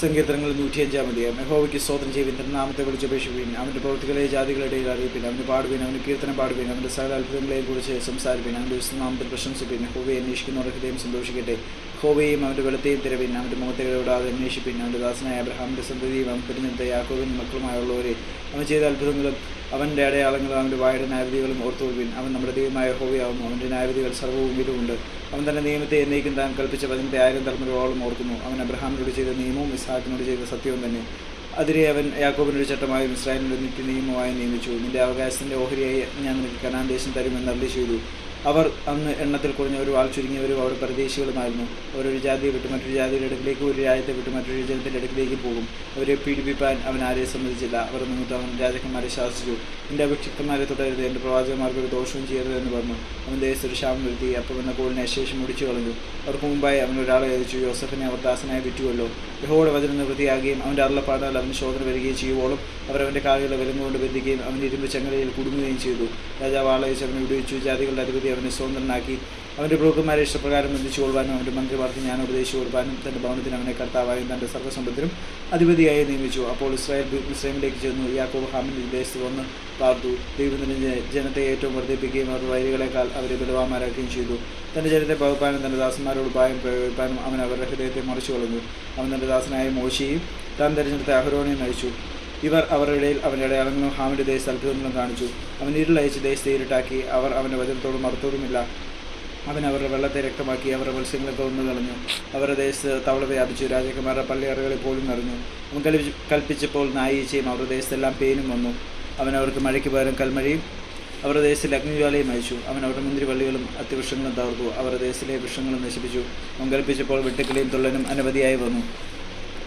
സങ്കീർത്തനങ്ങൾ നൂറ്റിയഞ്ചാം മതി യഹോവയ്ക്ക് സ്തോത്രം ചെയ്യുവിൻ തന്റെ നാമത്തെ വിളിച്ചപേക്ഷിപ്പിൻ. അവന്റെ പ്രവൃത്തികളെ ജാതികളുടെ ഇടയിൽ അറിയിപ്പിൻ. അവന് പാടുവിൻ അവന് കീർത്തനം പാടുവിൻ അവന്റെ സകല അത്ഭുതങ്ങളെയും കുറിച്ച് സംസാരിപ്പിൻ. അവന്റെ വിശ്വനാമത്തിൽ പ്രശംസിപ്പിൻ. ഹോവയെ അന്വേഷിക്കുന്നവരുടെ ഹൃദയം സന്തോഷിക്കട്ടെ. ഹോവയെയും അവന്റെ വെളുത്തെയും തിരവിൻ. അവന്റെ മുഖത്തെ ഇടപെടാതെ അന്വേഷിപ്പിൻ. അവന്റെ ദാസനായ അബ്രഹാമിന്റെ സന്തതിയും അവൻ തിരഞ്ഞെടുത്ത യാക്കോവിൻ മക്കളുമായുള്ളവരെ. അവൻ ചെയ്ത അത്ഭുതങ്ങളും അവന്റെ അടയാളങ്ങളും അവന്റെ വായുടെ ന്യായവിധികളും ഓർത്തുകൊള്ളുവിൻ. അവൻ നമ്മുടെ ദൈവമായ ഹോവിയാവുന്നു അവന്റെ ന്യായവിധികൾ സർവവും ഇതുമുണ്ട് അവൻ തന്റെ നിയമത്തെ എന്നേക്കും താൻ കൽപ്പിച്ച പതിനെട്ട് ആയിരം തലമുറയോളം ഓർക്കുന്നു. അവൻ അബ്രഹാമിനോട് ചെയ്ത നിയമവും ഇസ്ഹാക്കിനോട് ചെയ്ത സത്യവും തന്നെ. അതിരെ അവൻ യാക്കോബിനൊരു ചട്ടമായും ഇസ്രായേലിന്റെ നിത്യ നിയമമായും നിയമിച്ചു. നിന്റെ അവകാശത്തിന്റെ ഓഹരിയായി ഞാൻ നിനക്ക് കനാൻ ദേശം തരുമെന്ന് അറിയിച്ചു അവർ അന്ന് എണ്ണത്തിൽ കുറഞ്ഞവരും ആൾ ചുരുങ്ങിയവരും അവർ പരദേശികളുമായിരുന്നു. ഓരോ ജാതിയെ വിട്ട് മറ്റൊരു ജാതിയുടെ അടുക്കിലേക്ക് ഒരു രാജ്യത്തെ വിട്ട് മറ്റൊരു ജനത്തിന്റെ അടുക്കിലേക്ക് പോകും. അവരെ പീഡിപ്പിപ്പാൻ അവൻ ആരെയും സമ്മതിച്ചില്ല. അവർ നിമിത്തം അവൻ രാജാക്കന്മാരെ ശാസിച്ചു. എന്റെ അഭിക്ഷിപ്തന്മാരെ തുടരരുത്. എന്റെ പ്രവാചകന്മാർക്ക് ഒരു ദോഷവും ചെയ്യരുത് എന്ന് പറഞ്ഞു. അവൻ ദേശത്ത് ഒരു ക്ഷാമം വരുത്തി. അപ്പം എന്ന കോളിനെ ശേഷം മുടിച്ചു കളഞ്ഞു. അവർക്ക് മുമ്പായി അവൻ ഒരാളെ അയച്ചു യോസഫിനെ അവർ ദാസനായി വിറ്റുവല്ലോ. യഹോയുടെ വചനം നിവൃത്തിയാകുകയും അവന്റെ അരുളപ്പാടുകൾ അവന് ശോധന വരികയും ചെയ്യുവോളും അവർ അവന്റെ കാലുകളെ വിലങ്ങുകൊണ്ട് ബന്ധിക്കുകയും അവൻ ഇരുമ്പ് ചങ്ങലയിൽ കുടുങ്ങുകയും ചെയ്തു. രാജാവ് ആളയച്ച് അവനെ വിടുവിച്ചു. ജാതികളുടെ അധിപതി അവനെ സ്വതന്ത്രനാക്കി അവന്റെ പ്രഭുക്കന്മാരെ ഇഷ്ടപ്രകാരം ബന്ധിച്ചു കൊള്ളുവാനും അവന്റെ മന്ത്രിമാർക്ക് ഞാൻ ഉപദേശിച്ചു കൊടുക്കാനും തന്റെ ഭവനത്തിന് അവനെ കർത്താവായും തന്റെ സർവസമ്പത്തിനും അധിപതിയായി നിയമിച്ചു. അപ്പോൾ ഇസ്രായേൽ ഇസ്രൈമിലേക്ക് ചെന്നു. യാക്കോബ് ഹാമിന്റെ ദേശത്ത് വന്ന് പാർത്തു. ദൈവത്തിന്റെ ജനത്തെ ഏറ്റവും വർദ്ധിപ്പിക്കുകയും അവർ വൈരികളെക്കാൾ അവരെ ബലവാന്മാരാക്കുകയും ചെയ്തു. തന്റെ ജനത്തെ പകുപ്പാനും തന്റെ ദാസന്മാരോട് ഉപായം പ്രയോഗിക്കാനും അവൻ അവരുടെ ഹൃദയത്തെ മറിച്ചു കളഞ്ഞു. അവൻ തന്റെ ദാസനായ മോശിയും താൻ തിരഞ്ഞെടുത്ത അഹ്റോനെയും നയിച്ചു ഇവർ അവരുടെ ഇടയിൽ അവന്റെ അടയാളങ്ങളും ഹാമിന്റെ ദേശത്ത് അത്ഭുതങ്ങളും കാണിച്ചു. അവൻ ഇരുളയച്ച് ദേശത്തെ ഇരുട്ടാക്കി അവർ അവന്റെ വചനത്തോടും മറുത്തോടുമില്ല അവൻ അവരുടെ വെള്ളത്തെ രക്തമാക്കി അവരുടെ മത്സ്യങ്ങളെ തോന്നു കളഞ്ഞു. അവരുടെ ദേശത്ത് തവള വ്യാപിച്ചു. രാജാക്കന്മാരുടെ പള്ളിയറകളിൽ പോലും നിറഞ്ഞു. അവൻ കൽപ്പിച്ച് കൽപ്പിച്ചപ്പോൾ നായീച്ചയും അവരുടെ ദേശത്തെല്ലാം പേനും വന്നു. അവൻ അവർക്ക് മഴയ്ക്ക് പകരം കൽമഴയും അവരുടെ ദേശത്തിൽ അഗ്നിജ്വാലയും അയച്ചു. അവൻ അവരുടെ മുന്തിരിവള്ളികളും അത്യവൃക്ഷങ്ങളും തകർത്തു. അവരുടെ ദേശത്തിലെ വൃക്ഷങ്ങളും നശിപ്പിച്ചു. അവൻ കൽപ്പിച്ചപ്പോൾ വെട്ടുക്കിളിയും തുള്ളനും അനവധിയായി വന്നു.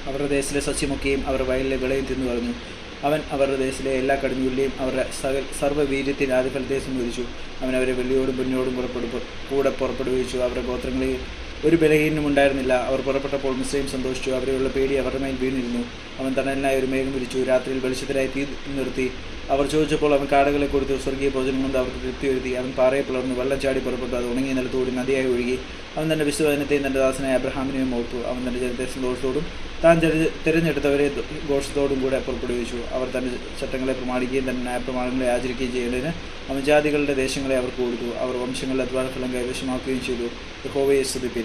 അവരുടെ ദേശത്തിലെ സസ്യമൊക്കെയും അവരുടെ വയലിലെ വിളയും തിന്നു കളഞ്ഞു. അവൻ അവരുടെ ദേശത്തിലെ എല്ലാ കടിഞ്ഞുള്ളിയും അവരുടെ സകൽ സർവവീര്യത്തിന് ആദ്യഫലത്തെ സംബന്ധിച്ചു അവൻ അവരെ വെള്ളിയോടും പൊന്നിയോടും പുറപ്പെടു കൂടെ പുറപ്പെടുവിച്ചു. അവരുടെ ഗോത്രങ്ങളിൽ ഒരു ബലഹീനും ഉണ്ടായിരുന്നില്ല. അവർ പുറപ്പെട്ടപ്പോൾ മുസ്ലിം സന്തോഷിച്ചു. അവരെയുള്ള പേടി അവരുടെ മേൽ വീണിരുന്നു. അവൻ തണലിനായി ഒരു മേഘം വിരിച്ചു. രാത്രിയിൽ വെളിച്ചത്തിലായി തീ നിർത്തി. അവർ ചോദിച്ചപ്പോൾ അവൻ കാടുകളെ കൊടുത്തു സ്വർഗീയ ഭോജനം കൊണ്ട് അവർക്ക് തൃപ്തി വരുത്തി. അവൻ പാറയെ പിളർന്നു വെള്ളം ചാടി പുറപ്പെട്ടു. അത് ഉണങ്ങിയ നിലത്തോടി നദിയായി ഒഴുകി. അവൻ തന്റെ വിശ്വവചനത്തെയും തന്റെ ദാസനായ അബ്രഹാമിനെയും ഓർത്തു. അവൻ തന്റെ ജനത്തെ സന്തോഷത്തോടും താൻ തിരഞ്ഞെ- തിരഞ്ഞെടുത്തവരെ ഘോഷത്തോടും കൂടെ പുറപ്പെടുവിച്ചു. അവർ തന്റെ ചട്ടങ്ങളെ പ്രമാണിക്കുകയും തന്റെ ന്യായപ്രമാണങ്ങളെ ആചരിക്കുകയും ചെയ്യേണ്ടതിന് അവൻ ജാതികളുടെ ദേശങ്ങളെ അവർക്ക് കൊടുത്തു. അവർ വംശങ്ങളുടെ അധ്വാന ഫലം കൈവശമാക്കുകയും ചെയ്തു. ഹോവയെ സ്തുതിപ്പിൻ.